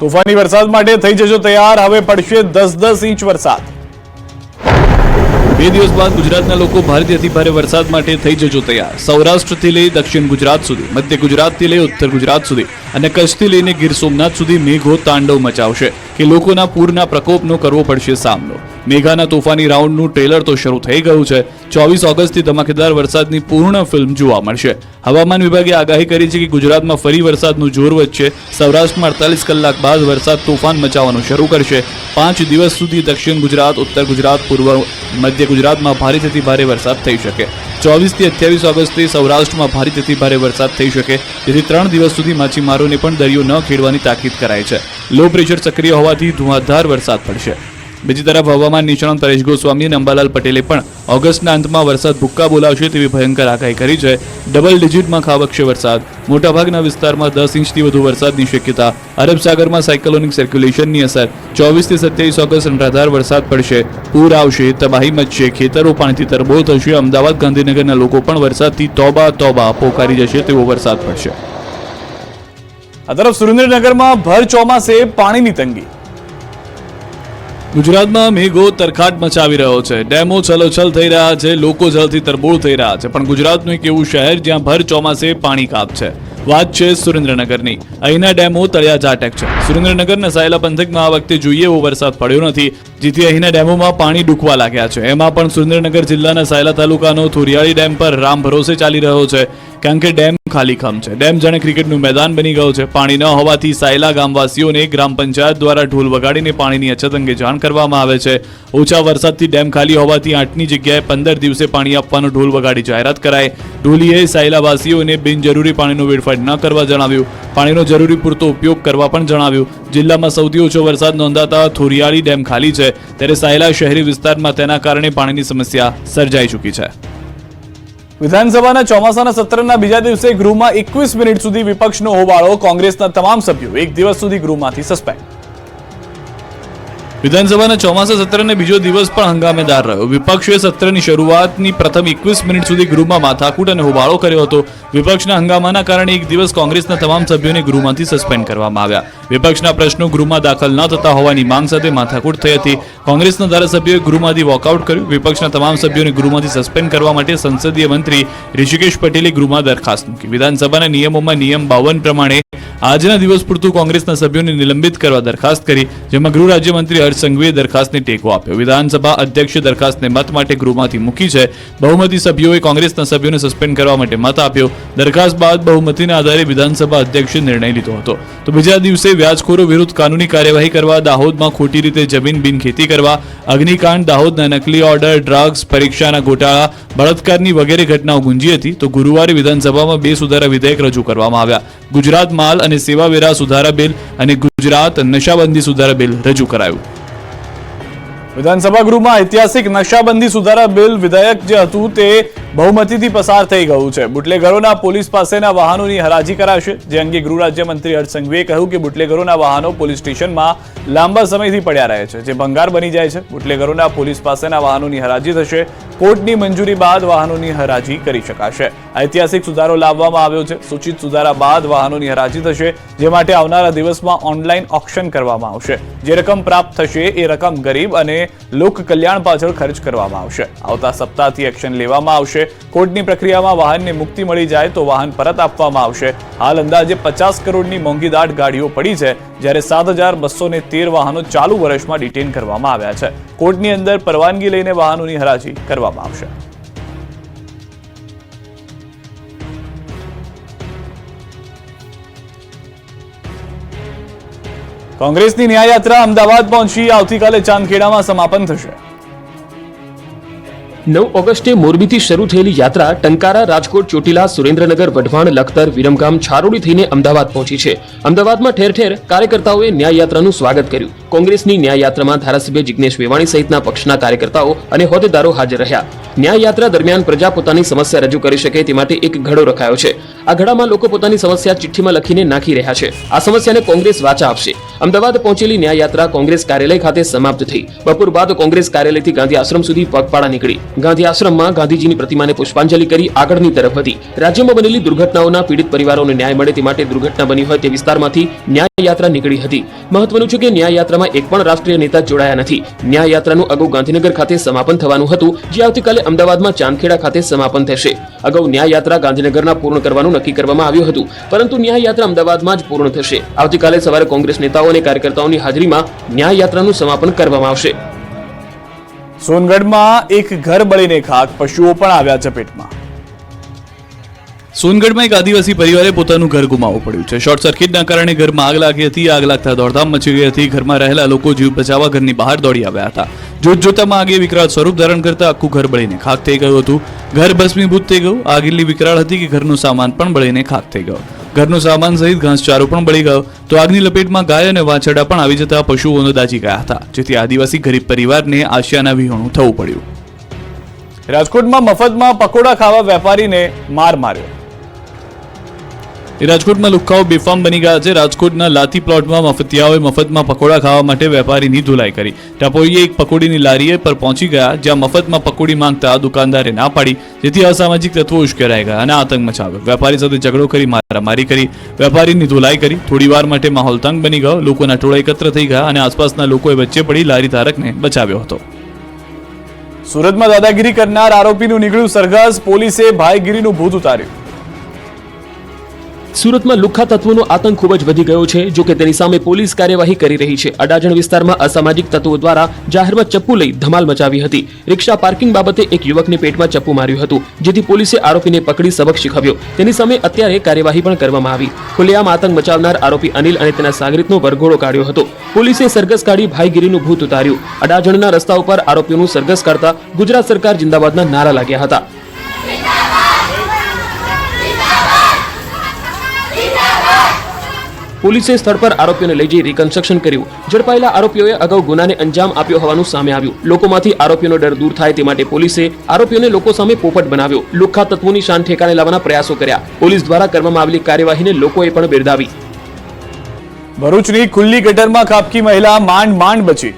તોફાની વરસાદ માટે થઈ જજો તૈયાર. હવે પડશે દસ દસ ઇંચ વરસાદ. બે દિવસ બાદ ગુજરાતના લોકો ભારેથી અતિભારે વરસાદ માટે થઈ જજો તૈયાર. સૌરાષ્ટ્રથી લઈ દક્ષિણ ગુજરાત સુધી, મધ્ય ગુજરાતથી લઈ ઉત્તર ગુજરાત સુધી. અને કચ્છથી લઈને ગીર સોમનાથ સુધી મેઘો તાંડવ મચાવશે કે લોકોના પૂરના પ્રકોપનો કરવો પડશે સામનો. મેઘાના તોફાની રાઉન્ડનું ટ્રેલર તો શરૂ થઈ ગયું છે. ચોવીસ ઓગસ્ટથી ધમાકેદાર વરસાદની પૂર્ણ ફિલ્મ જોવા મળશે. હવામાન વિભાગે આગાહી કરી છે કે ગુજરાતમાં ફરી વરસાદનું જોર વધશે. સૌરાષ્ટ્રમાં અડતાલીસ કલાક બાદ વરસાદ તોફાન મચાવવાનું શરૂ કરશે. પાંચ દિવસ સુધી દક્ષિણ ગુજરાત, ઉત્તર ગુજરાત, પૂર્વ મધ્ય ગુજરાતમાં ભારેથી ભારે વરસાદ થઈ શકે. ચોવીસથી અઠ્યાવીસ ઓગસ્ટથી સૌરાષ્ટ્રમાં ભારેથી ભારે વરસાદ થઈ શકે. જેથી ત્રણ દિવસ સુધી માછીમારોને પણ દરિયો ન ખેડવાની તાકીદ કરાઈ છે. લો પ્રેશર સક્રિય હોવાથી ધુઆધાર વરસાદ પડશે. બીજી તરફ હવામાન નિષ્ણાંત પરેશ ગોસ્વામી અને અંબાલાલ પટેલે પણ ઓગસ્ટના અંતમાં વરસાદ ભૂક્કા બોલાવશે તેવી ભયંકર આગાહી કરી છે. ડબલ ડિજિટમાં ખાબકશે વરસાદ. મોટાભાગના વિસ્તારમાં દસ ઇંચથી વધુ વરસાદની શક્યતા. અરબ સાગરમાં સાયકલોનિક સર્ક્યુલેશનની અસર. ચોવીસથી સત્યાવીસ ઓગસ્ટ અનરાધાર વરસાદ પડશે. પૂર આવશે, તબાહી મચશે ખેતરો પાણીથી તરબોળ થશે. અમદાવાદ ગાંધીનગરના લોકો પણ વરસાદથી તોબા તોબા પોકારી જશે તેવો વરસાદ પડશે. આ તરફ સુરેન્દ્રનગરમાં ભર ચોમાસે પાણીની તંગી. ગુજરાતમાં મેઘો તરખાટ મચાવી રહ્યો છે. ડેમો છલોછલ થઈ રહ્યા છે. લોકો જળથી તરબોળ થઈ રહ્યા છે. પણ ગુજરાતનું એક એવું શહેર જ્યાં ભર ચોમાસે પાણી કાપ છે. વાત છે સુરેન્દ્રનગરની. અહીંના ડેમો તળિયા ઝાટક છે. સુરેન્દ્રનગરના સાયલા પંથકમાં આ વખતે જોઈએ એવો વરસાદ પડ્યો નથી, જેથી અહીંના ડેમોમાં પાણી ડૂકવા લાગ્યા છે. એમાં પણ સુરેન્દ્રનગર જિલ્લાના સાયલા તાલુકાનો થુરિયાળી ડેમ પર રામ ભરોસે ચાલી રહ્યો છે. કારણ કે ડેમ ખાલી ખમ છે. ડેમ જાણે ક્રિકેટનું મેદાન બની ગયું છે. પાણી ન હોવાથી સાયલા ગામવાસીઓને ગ્રામ પંચાયત દ્વારા ઢોલ વગાડીને પાણીની અછત અંગે જાણ કરવામાં આવે છે. ઓછા વરસાદથી ડેમ ખાલી હોવાથી આઠની જગ્યાએ પંદર દિવસે પાણી આપવાનો ઢોલ વગાડી જાહેરાત કરાઈ. ઢોલીએ સાયલાવાસીઓને બિનજરૂરી પાણીનો વેડફાટ ન કરવા જણાવ્યું. પાણીનો જરૂરી પૂરતો ઉપયોગ કરવા પણ જણાવ્યું. જિલ્લામાં સૌથી ઓછો વરસાદ નોંધાતા થોરિયાળી ડેમ ખાલી છે. ત્યારે સાયલા શહેરી વિસ્તારમાં તેના કારણે પાણીની સમસ્યા સર્જાઈ ચૂકી છે. વિધાનસભાના ચોમાસાના સત્રના બીજા દિવસે ગૃહમાં એકવીસ મિનિટ સુધી વિપક્ષનો હોબાળો કોંગ્રેસના તમામ સભ્યો એક દિવસ સુધી ગૃહમાંથી સસ્પેન્ડ. વિધાનસભાના ચોમાસા સત્રને બીજો દિવસ પણ હંગામેદાર રહ્યો. વિપક્ષે સત્રની શરૂઆતની પ્રથમ એકવીસ મિનિટ સુધી ગૃહમાં માથાકૂટ અને હોબાળો કર્યો હતો. વિપક્ષના હંગામાના કારણે એક દિવસ કોંગ્રેસના તમામ સભ્યોને ગૃહમાંથી સસ્પેન્ડ કરવામાં આવ્યા. વિપક્ષના પ્રશ્નો ગૃહમાં દાખલ ન થતા હોવાની માંગ સાથે માથાકૂટ થઈ હતી. કોંગ્રેસના ધારાસભ્યોએ ગૃહમાંથી વોકઆઉટ કર્યું. વિપક્ષના તમામ સભ્યોને ગૃહમાંથી સસ્પેન્ડ કરવા માટે સંસદીય મંત્રી ઋષિકેશ પટેલે ગૃહમાં દરખાસ્ત મૂકી. વિધાનસભાના નિયમોમાં નિયમ બાવન પ્રમાણે આજના દિવસ પૂરતું કોંગ્રેસના સભ્યોને નિલંબિત કરવા દરખાસ્ત કરી, જેમાં ગૃહ રાજ્યમંત્રી હર્ષ સંઘવીએ દરખાસ્તને ટેકો આપ્યો. વિધાનસભા અધ્યક્ષે દરખાસ્તને મત માટે ગૃહમાંથી મૂકી છે. બહુમતી સભ્યોએ કોંગ્રેસના સભ્યોને સસ્પેન્ડ કરવા માટે મત આપ્યો. દરખાસ્ત બાદ બહુમતીના આધારે વિધાનસભા અધ્યક્ષે નિર્ણય લીધો હતો. તો બીજા દિવસે વ્યાજખોરો વિરુદ્ધ કાનૂની કાર્યવાહી કરવા, દાહોદમાં ખોટી રીતે જમીન બિનખેતી કરવા, અગ્નિકાંડ, દાહોદના નકલી ઓર્ડર, ડ્રગ્સ, પરીક્ષાના ગોટાળા, બળાત્કારની વગેરે ઘટનાઓ ગુંજી હતી. તો ગુરુવારે વિધાનસભામાં બે સુધારા વિધેયક રજૂ કરવામાં આવ્યા. ગુજરાત માલ અને સેવાવેરા સુધારા બિલ અને ગુજરાત નશાબંધી સુધારા બિલ રજૂ કરાયું. વિધાનસભા ગૃહમાં ઐતિહાસિક નશાબંધી સુધારા બિલ વિધેયક જે હતું તે બહુમતીથી પસાર થઈ ગયું છે. બુટલેગરોના પોલીસ પાસેના વાહનોની હરાજી કરાશે, જે અંગે ગૃહ રાજ્યમંત્રી હર્ષ સંઘવીએ કહ્યું કે બુટલેગરોના વાહનો પોલીસ સ્ટેશનમાં લાંબા સમયથી પડ્યા રહે છે, જે ભંગાર બની જાય છે. બુટલેગરોના પોલીસ પાસેના વાહનોની હરાજી થશે, કોર્ટની મંજૂરી બાદ વાહનોની હરાજી કરી શકાશે. ઐતિહાસિક સુધારો લાવવામાં આવ્યો છે. સૂચિત સુધારા બાદ વાહનોની હરાજી થશે, જે માટે આવનારા દિવસમાં ઓનલાઈન ઓક્શન કરવામાં આવશે. જે રકમ પ્રાપ્ત થશે એ રકમ ગરીબ અને લોક કલ્યાણ પાછળ ખર્ચ કરવામાં આવશે. આવતા સપ્તાહથી એક્શન લેવામાં આવશે. કોર્ટની પ્રક્રિયામાં વાહનને મુક્તિ મળી જાય તો વાહન પરત આપવામાં આવશે. હાલ અંદાજે પચાસ કરોડની મોંઘીદાટ ગાડીઓ પડી છે, જ્યારે સાત હજાર બસો ને તેર વાહનો ચાલુ વર્ષમાં ડિટેન કરવામાં આવ્યા છે. કોર્ટની અંદર પરવાનગી લઈને વાહનોની હરાજી કરવામાં આવશે. કોંગ્રેસની ન્યાયયાત્રા અમદાવાદ પહોંચી. આવતીકાલે ચાંદખેડામાં સમાપન થશે. નવ ઓગસ્ટે મોરબીથી શરૂ થયેલી યાત્રા ટંકારા રાજકોટ, ચોટીલા, સુરેન્દ્રનગર, વઢવાણ, લખતર, વિરમગામ, છારોડી થઈને અમદાવાદ પહોંચી છે. અમદાવાદમાં ઠેર ઠેર કાર્યકર્તાઓએ ન્યાય યાત્રાનું સ્વાગત કર્યું. કોંગ્રેસની ન્યાયયાત્રામાં ધારાસભ્ય જિજ્ઞેશ વેવાણી સહિતના પક્ષના કાર્યકર્તાઓ અને હોદ્દેદારો હાજર રહ્યા. ન્યાયયાત્રા દરમિયાન પ્રજા પોતાની સમસ્યા રજૂ કરી શકે તે માટે એક ઘડો રખાયો છે. આ ઘડામાં લોકો પોતાની સમસ્યા ચિઠ્ઠીમાં લખીને નાખી રહ્યા છે. આ સમસ્યાને કોંગ્રેસ વાચા આપશે. અમદાવાદ પહોંચેલી ન્યાયયાત્રા કોંગ્રેસ કાર્યાલય ખાતે સમાપ્ત થઈ. બપોર બાદ કોંગ્રેસ કાર્યાલયથી ગાંધી આશ્રમ સુધી પગપાળા નીકળી. ગાંધી આશ્રમમાં ગાંધીજીની પ્રતિમાને પુષ્પાંજલિ કરી આગળની તરફ હતી રાજ્યમાં બનેલી દુર્ઘટનાઓના પીડિત પરિવારોને ન્યાય મળે તે માટે દુર્ઘટના બની હોય તે વિસ્તારમાંથી ન્યાય યાત્રા નીકળી હતી. મહત્વનું છે કે ન્યાય યાત્રામાં એક પણ રાષ્ટ્રીય નેતા જોડાયા નથી. ન્યાય યાત્રાનું અગાઉ ગાંધીનગર ખાતે સમાપન થવાનું હતું, જે આવતીકાલે અમદાવાદમાં ચાંદખેડા ખાતે સમાપન થશે. અગાઉ ન્યાય યાત્રા ગાંધીનગરના પૂર્ણ કરવાનું નક્કી કરવામાં આવ્યું હતું, પરંતુ ન્યાય યાત્રા અમદાવાદમાં જ પૂર્ણ થશે. આવતીકાલે સવારે કોંગ્રેસ નેતાઓ અને કાર્યકર્તાઓની હાજરીમાં ન્યાય યાત્રાનું સમાપન કરવામાં આવશે. સોનગઢમાં એક ઘર બળીને ખાક પશુઓ પણ આવ્યા ચપેટમાં. સોનગઢમાં એક આદિવાસી પરિવારે પોતાનું ઘર ગુમાવવું પડ્યું છે. શોર્ટ સર્કિટના કારણે ઘરમાં આગ લાગી હતી, આગ લાગતા દોડધામ મચી ગઈ હતી. ઘરમાં રહેલા લોકો જીવ બચાવવા ઘરની બહાર દોડી આવ્યા હતા. જોત જોતામાં આગે વિકરાળ સ્વરૂપ ધારણ કરતા આખું ઘર બળીને ખાક થઈ ગયું હતું. ઘર ભસ્મીભૂત થઈ ગયું. આગ વિકરાળ હતી કે ઘરનો સામાન પણ બળીને ખાક થઈ ગયો. ઘરનો સામાન સહિત ઘાસચારો પણ બળી ગયો. તો આગની લપેટમાં ગાય અને વાછરડા પણ આવી જતા પશુઓનો દાજી ગયા હતા, જેથી આદિવાસી ગરીબ પરિવારને આશિયાના વિહોણું થવું પડ્યું. રાજકોટમાં મફતમાં પકોડા ખાવા વેપારીને માર માર્યો. રાજકોટમાં લુખ્ખાઓ બેફામ બની ગયા છે. રાજકોટના લાતી પ્લોટમાં મફતિયાઓએ મફતમાં પકોડા ખાવા માટે વેપારીની ધુલાઈ કરી. ટાપોઈએ એક પકોડીની લારીએ પર પહોંચી ગયા, જ્યાં મફતમાં પકોડી માંગતા દુકાનદારે ના પાડી. જેથી અસામાજિક તત્વો ઉશ્કેરાઈ ગયા અને આતંક મચાવ્યો. વેપારી સાથે ઝઘડો કરી, મારામારી કરી. વેપારીની ધુલાઈ કરી. થોડી વાર માટે માહોલ તંગ બની ગયો. લોકોના ટોળા એકત્ર થઈ ગયા અને આસપાસના લોકોએ વચ્ચે પડી લારી ધારકને બચાવ્યો હતો. સુરતમાં દાદાગીરી કરનાર આરોપીનું નીકળ્યું સરઘસ. પોલીસે ભાઈગીરીનું ભૂત ઉતાર્યું. સુરતમાં લુખ્ખા તત્વોનો આતંક ખૂબ જ વધી ગયો છે, જો કે તેની સામે પોલીસ કાર્યવાહી કરી રહી છે. અડાજણ વિસ્તારમાં અસામાજિક તત્વો દ્વારા જાહેરમાં ચપ્પુ લઈ ધમાલ મચાવી હતી. રિક્ષા પાર્કિંગ બાબતે એક યુવકને પેટમાં ચપ્પુ માર્યું હતું, જેથી પોલીસે આરોપીને પકડી સબક શીખવ્યો. તેની સામે અત્યારે કાર્યવાહી પણ કરવામાં આવી. ખુલ્લેઆમ આતંક મચાવનાર આરોપી અનિલ અને તેના સાગરીતનો વરઘોડો કાઢ્યો હતો. પોલીસે સરઘસ કાઢી ભાઈગીરીનું ભૂત ઉતાર્યું. અડાજણના રસ્તા ઉપર આરોપીઓનું સરઘસ કાઢતા ગુજરાત સરકાર જિંદાબાદના નારા લાગ્યા હતા. પોલીસે સ્થળ પર આરોપીઓને લઈ જઈ રિકન્સ્ટ્રક્શન કર્યું. ઝડપાયેલા આરોપીઓએ અગાઉ ગુનાને અંજામ આપ્યો હોવાનું સામે આવ્યું. લોકોમાંથી આરોપીઓનો ડર દૂર થાય તે માટે પોલીસે આરોપીઓને લોકો સામે પોપટ બનાવ્યો. લુખ્ખા તત્વોની શાન ઠેકાણે લાવવાના પ્રયાસો કર્યા. પોલીસ દ્વારા કરવામાં આવેલી કાર્યવાહીને લોકોએ પણ બિરદાવી. ભરૂચની ખુલ્લી ગટરમાં કાપકી મહિલા માંડ માંડ બચી.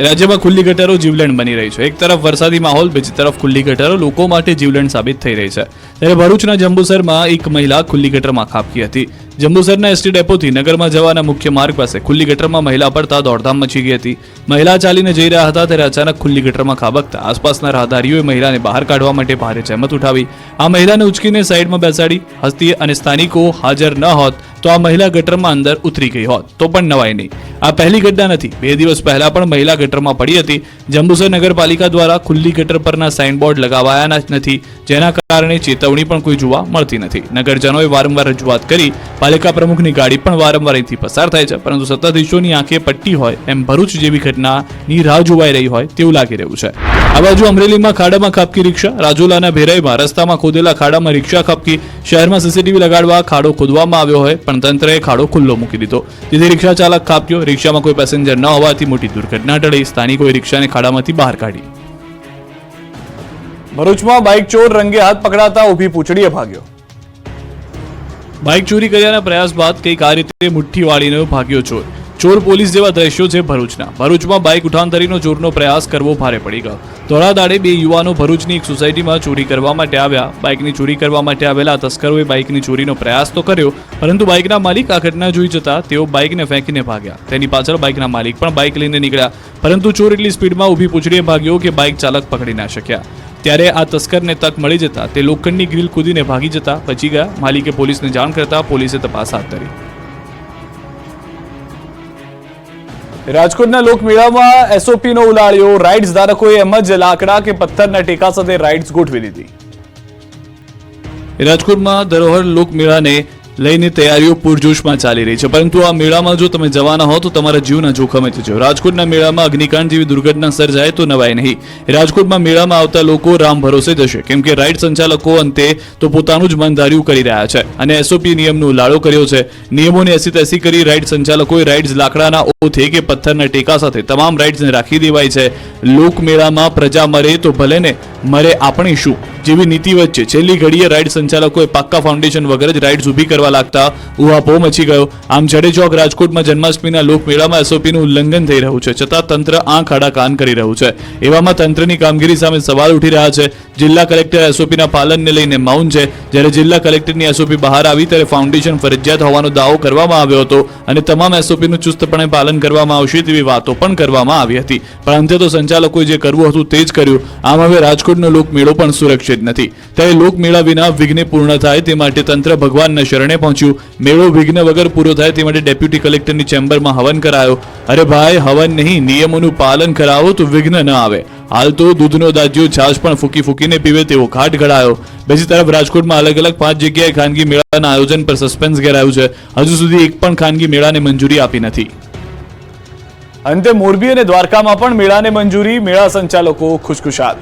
રાજ્યમાં ખુલ્લી ગટરો જીવલેણ બની રહી છે. એક તરફ વરસાદી માહોલ, બીજી તરફ ખુલ્લી ગટરો. લોકો માટે જીવલેણ સાબિત થઈ રહી છે. ત્યારે ભરૂચના જંબુસરમાં એક મહિલા ખુલ્લી ગટરમાં ખાબકી હતી. જંબુસરના એસટી ડેપોથી નગરમાં જવાના મુખ્ય માર્ગ પાસે ખુલ્લી ગટરમાં મહિલા પડતા દોડધામ મચી ગઈ હતી. મહિલા ચાલીને જઈ રહ્યા હતા ત્યારે અચાનક ખુલ્લી ગટરમાં ખાબકતા આસપાસના રાહદારીઓએ મહિલાને બહાર કાઢવા માટે ભારે જહેમત ઉઠાવી. આ મહિલાને ઉચકીને સાઈડમાં બેસાડી, હસ્તી અને સ્થાનિકો હાજર ન હોત તો આ મહિલા ગટરમાં અંદર ઉતરી ગઈ હોત. તો પણ નવાઈ નહીં. આ પહેલી ઘટના નથી. બે દિવસ પહેલા પણ મહિલા ગટરમાં પડી હતી. જંબુસર નગરપાલિકા દ્વારા ખુલ્લી ગટર પરના સાઇનબોર્ડ લગાવાયા નથી. જેના કારણે ચેતવણી પણ કોઈ જોવા મળતી નથી. નગરજનોએ વારંવાર રજૂઆત કરી. પાલિકા પ્રમુખની ગાડી પણ વારંવાર અહીંથી પસાર થાય છે. પરંતુ સત્તાધીશોની આંખે પટ્ટી હોય, એમ ભરૂચ જેવી ઘટનાની રાહ જોવાઈ રહી હોય તેવું લાગી રહ્યું છે. આ બાજુ અમરેલીમાં ખાડામાં ખાબકી રિક્ષા, રાજુલાના ભેરાઈમાં રસ્તામાં ખોદેલા ખાડામાં રિક્ષા ખાબકી શહેરમાં સીસીટીવી લગાડવા ખાડો ખોદવામાં આવ્યો હોય, પણ તંત્રએ ખાડો ખુલ્લો મૂકી દીધો. જેથી રિક્ષા ચાલક કાપ્યો રિક્ષામાં કોઈ પેસેન્જર ન હોવાથી મોટી દુર્ઘટના ટળી સ્થાનિકોએ રિક્ષાને ખાડામાંથી બહાર કાઢી. ભરૂચમાં બાઇક ચોર રંગે હાથ પકડાતા ઊભી પૂંછડીએ ભાગ્યો. બાઇક ચોરી કર્યાના પ્રયાસ બાદ કંઈક આ રીતે મુઠ્ઠી વાળીને ભાગ્યો ચોર. ચોર પોલીસ જેવા દ્રશ્યો છે ભરૂચના. ભરૂચમાં બાઇક ઉઠાંતરીનો ચોરનો પ્રયાસ કરવો ભારે પડી ગયો. ધોળા બે યુવાનો ભરૂચની એક સોસાયટીમાં ચોરી કરવા માટે આવ્યા. બાઇકની ચોરી કરવા માટે આવેલા તસ્કરોએ બાઇકની ચોરીનો પ્રયાસ તો કર્યો, પરંતુ બાઇકના માલિક આ ઘટના જોઈ જતા તેઓ બાઇકને ફેંકીને ભાગ્યા. તેની પાછળ બાઇકના માલિક પણ બાઇક લઈને નીકળ્યા, પરંતુ ચોર એટલી સ્પીડમાં ઊભી પૂછડીએ ભાગ્યો કે બાઇક ચાલક પકડી ના શક્યા. ત્યારે આ તસ્કરને તક મળી જતા તે લોખંડની ગ્રીલ કૂદીને ભાગી જતા બચી ગયા. માલિકે પોલીસને જાણ કરતા પોલીસે તપાસ હાથ ધરી. રાજકોટના લોકમેળામાં એસઓપી નો ઉલાળ્યો. રાઇડ્સ ધારકોએ એમ જ લાકડા કે પથ્થરના ટેકા સાથે રાઇડ્સ ગોઠવી દીધી. રાજકોટમાં ધરોહર લોકમેળાને લઈને તૈયારીઓ પૂરજોશમાં ચાલી રહી છે. પરંતુ આ મેળામાં જો તમે જવાના હો તો તમારા જીવના જોખમે થજો. રાજકોટના મેળામાં અગ્નિકાંડ જેવી દુર્ઘટના સર્જાય તો નવાય નહીં. રાજકોટમાં મેળામાં આવતા લોકો રામ ભરોસે જશે. કેમ કે રાઇડ સંચાલકો અંતે તો પોતાનું જ મનધાર્યું કરી રહ્યા છે. અને એસઓપી નિયમનો લાડો કર્યો છે. નિયમોને એસી તેસી કરી રાઇડ સંચાલકોએ રાઇડ્સ લાકડાના ઓથે કે પથ્થરના ટેકા સાથે તમામ રાઇડ્સને રાખી દેવાય છે. લોકમેળામાં પ્રજા મરે તો ભલે ને મરે આપણે શું? જેવી નીતિ વચ્ચે છેલ્લી ઘડીએ રાઇડ સંચાલકોએ પાક્કા ફાઉન્ડેશન વગર જ રાઇડ્સ ઊભી કરવા લાગતા ઉહાપો મચી ગયો. આમ જડે ચોક રાજકોટમાં જન્માષ્ટમીના લોકમેળામાં એસઓપીનું ઉલ્લંઘન થઈ રહ્યું છે, છતાં તંત્ર આંખ આડા કાન કરી રહ્યું છે. એવામાં તંત્રની કામગીરી સામે સવાલ ઉઠી રહ્યા છે. જિલ્લા કલેક્ટર એસઓપીના પાલનને લઈને મૌન છે. જ્યારે જિલ્લા કલેક્ટરની એસઓપી બહાર આવી ત્યારે ફાઉન્ડેશન ફરજિયાત હોવાનો દાવો કરવામાં આવ્યો હતો અને તમામ એસઓપીનું ચુસ્તપણે પાલન કરવામાં આવશે તેવી વાતો પણ કરવામાં આવી હતી. પણ અંતે તો સંચાલકોએ જે કરવું હતું તે જ કર્યું. આમ હવે રાજકોટનો લોકમેળો પણ સુરક્ષિત નથી. ત્યારે લોકમેળા વિના વિઘ્ન પૂર્ણ થાય તે માટે તંત્ર ભગવાનના શરણે પહોંચ્યું. મેળો વિઘ્ન વગર પૂરો થાય તે માટે ડેપ્યુટી કલેક્ટરની ચેમ્બરમાં હવન કરાયો. અરે ભાઈ, હવન નહીં, નિયમોનું પાલન કરાવો તો વિઘ્ન ન આવે. હાલ તો દૂધનો દાજ્યો છાશ પણ ફૂકી ફૂકીને પીવે તેવો ઘાટ ઘડાયો. બીજી તરફ રાજકોટમાં અલગ અલગ પાંચ જગ્યાએ ખાનગી મેળાના આયોજન પર સસ્પેન્સ ઘેરાયું છે. હજુ સુધી એક પણ ખાનગી મેળાને મંજૂરી આપી નથી. અંતે મોરબી અને દ્વારકામાં પણ મેળાને મંજૂરી, મેળા સંચાલકો ખુશખુશાલ.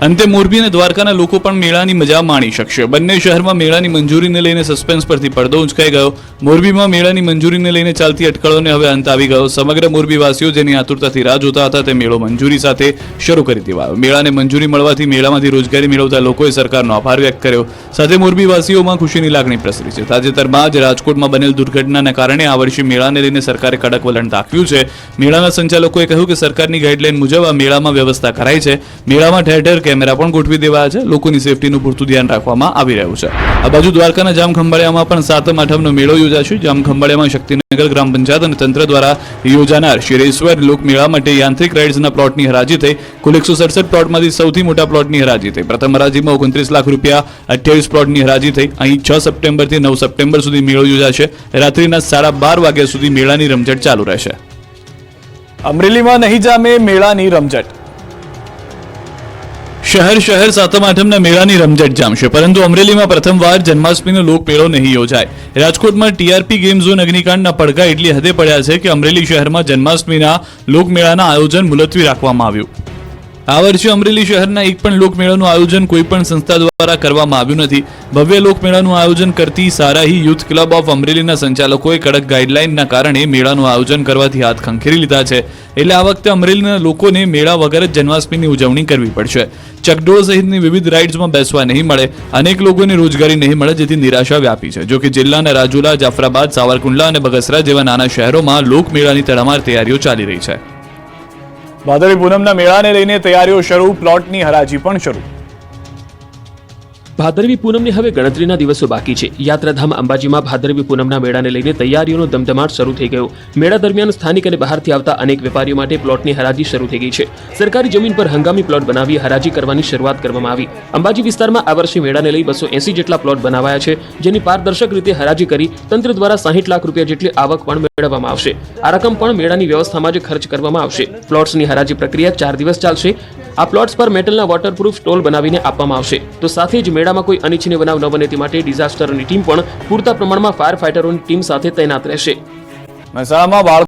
અંતે મોરબી અને દ્વારકાના લોકો પણ મેળાની મજા માણી શકશે. બંને શહેરમાં મેળાની મંજૂરીને લઈને સસ્પેન્સ પરથી પડદો ઉંચકાઈ ગયો. મોરબીમાં મેળાની મંજૂરીને લઈને ચાલતી અટકળોને હવે અંત આવી ગયો. સમગ્ર મોરબીવાસીઓ જેની આતુરતાથી રાહ જોતા હતા, તે મેળો મંજૂરી સાથે શરૂ કરી દેવાયો મેળાને મંજૂરી મળવાથી મેળામાંથી રોજગારી મેળવતા લોકોએ સરકારનો આભાર વ્યક્ત કર્યો. સાથે મોરબીવાસીઓમાં ખુશીની લાગણી પ્રસરી છે. તાજેતરમાં જ રાજકોટમાં બનેલ દુર્ઘટનાના કારણે આ વર્ષે મેળાને લઈને સરકારે કડક વલણ દાખવ્યું છે. મેળાના સંચાલકોએ કહ્યું કે સરકારની ગાઈડલાઈન મુજબ આ મેળામાં વ્યવસ્થા કરાઈ છે. મેળામાં ઠેર ઠેર કેમેરા પણ ગોઠવી દેવાયા છે. લોકોની સેફટીનું પૂરતું ધ્યાન રાખવામાં આવી રહ્યું છે. આ બાજુ દ્વારકાના જામખંભાળિયામાં પણ સાતમ આઠમનો મેળો યોજાશે જામખંભાળિયામાં શક્તિનગર ગ્રામ પંચાયત અને તંત્ર દ્વારા યોજાનાર શિરેશ્વર લોકમેળા માટે યાંત્રિક રાઇડ્સના પ્લોટની હરાજી થઈ. કુલ એકસો સડસઠ પ્લોટમાંથી સૌથી મોટા પ્લોટની હરાજી થઈ. પ્રથમ હરાજીમાં ઓગણત્રીસ લાખ રૂપિયા અઠ્યાવીસ પ્લોટની હરાજી થઈ. અહીં છ સપ્ટેમ્બરથી નવ સપ્ટેમ્બર સુધી મેળો યોજાશે રાત્રિના સાડા બાર વાગ્યા સુધી મેળાની રમઝટ ચાલુ રહેશે. અમરેલીમાં નહીં જામે મેળાની રમઝટ. શહેર શહેર સાતમ આઠમના મેળાની રમઝટ જામશે. પરંતુ અમરેલીમાં પ્રથમવાર જન્માષ્ટમીનો લોકમેળો નહીં યોજાય. રાજકોટમાં ટીઆરપી ગેમ ઝોન અગ્નિકાંડના પડઘા એટલી હદે પડ્યા છે કે અમરેલી શહેરમાં જન્માષ્ટમીના લોકમેળાના આયોજન મુલતવી રાખવામાં આવ્યું. આ વર્ષે અમરેલી શહેરના એક પણ લોકમેળાનું આયોજન કોઈ પણ સંસ્થા દ્વારા કરવામાં આવ્યું નથી. ભવ્ય લોકમેળાનું આયોજન કરતી સારાહી યુથ ક્લબ ઓફ અમરેલીના સંચાલકોએ કડક ગાઈડલાઈનના કારણે મેળાનું આયોજન કરવાથી હાથ ખંખેરી લીધા છે. એટલે આ વખતે અમરેલીના લોકોને મેળા વગર જ જન્માષ્ટમીની ઉજવણી કરવી પડશે. ચકડોળ સહિતની વિવિધ રાઇડ્સમાં બેસવા નહીં મળે. અનેક લોકોને રોજગારી નહીં મળે જેથી નિરાશા વ્યાપી છે. જો કે જિલ્લાના રાજુલા, જાફરાબાદ, સાવરકુંડલા અને બગસરા જેવા નાના શહેરોમાં લોકમેળાની તડામાર તૈયારીઓ ચાલી રહી છે. ભાદરવી પૂનમના મેળાને લઈને તૈયારીઓ શરૂ પ્લોટની હરાજી પણ શરૂ. ભાદરવી પૂનમની હવે ગણતરીના દિવસો બાકી છે. યાત્રાધામ અંબાજીમાં ભાદરવી પૂનમના મેળાને લઈને તૈયારીઓનો ધમધમાટ શરૂ થઈ ગયો. મેળા દરમિયાન સ્થાનિક અને બહારથી આવતા અનેક વેપારીઓ માટે પ્લોટની હરાજી શરૂ થઈ ગઈ છે. સરકારી જમીન પર હંગામી પ્લોટ બનાવી હરાજી કરવાની શરૂઆત કરવામાં આવી. અંબાજી વિસ્તારમાં આ વર્ષે મેળાને લઈ બસો એસી જેટલા પ્લોટ બનાવાયા છે, જેની પારદર્શક રીતે હરાજી કરી તંત્ર દ્વારા સાહીઠ લાખ રૂપિયા જેટલી આવક પણ મેળવવામાં આવશે. આ રકમ પણ મેળાની વ્યવસ્થામાં જ ખર્ચ કરવામાં આવશે. પ્લોટ્સની હરાજી પ્રક્રિયા ચાર દિવસ ચાલશે. આ પ્લોટ્સ પર મેટલના વોટરપ્રૂફ સ્ટોલ બનાવીને આપવામાં આવશે. તો સાથે જ મેળામાં કોઈ અનિચ્છનીય બનાવ ન બને તે માટે ડિઝાસ્ટરની ટીમ પણ પૂરતા પ્રમાણમાં ફાયર ફાઇટરોની ટીમ સાથે તૈનાત રહેશે. મહેસાણામાં